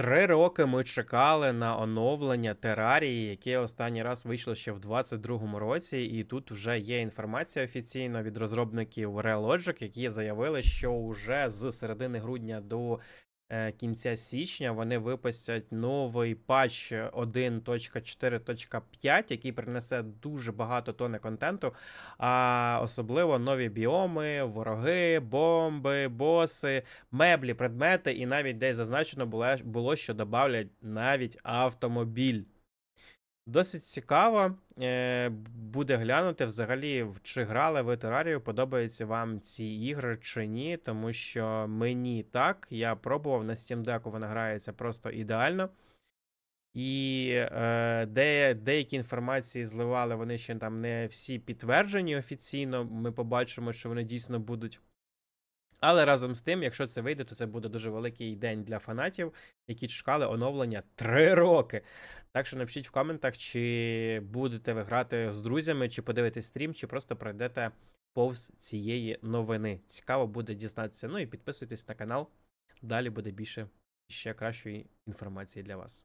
Три роки ми чекали на оновлення Терарії, яке останній раз вийшло ще в 2022 році, і тут вже є інформація офіційно від розробників Realogic, які заявили, що вже з середини грудня до кінця січня вони випустять новий патч 1.4.5, який принесе дуже багато тонни контенту, а особливо нові біоми, вороги, бомби, боси, меблі, предмети, і навіть десь зазначено було, було що додавлять навіть автомобіль. Досить цікаво е, буде глянути взагалі, чи грали ви Терарію, подобаються вам ці ігри чи ні, тому що мені так, я пробував на Steam Deck, вона грається просто ідеально. І е, де, деякі інформації зливали, вони ще там не всі підтверджені офіційно. Ми побачимо, що вони дійсно будуть. Але разом з тим, якщо це вийде, то це буде дуже великий день для фанатів, які чекали оновлення 3 роки. Так що напишіть в коментах, чи будете ви грати з друзями, чи подивитесь стрім, чи просто пройдете повз цієї новини. Цікаво буде дізнатися. Ну і підписуйтесь на канал. Далі буде більше ще кращої інформації для вас.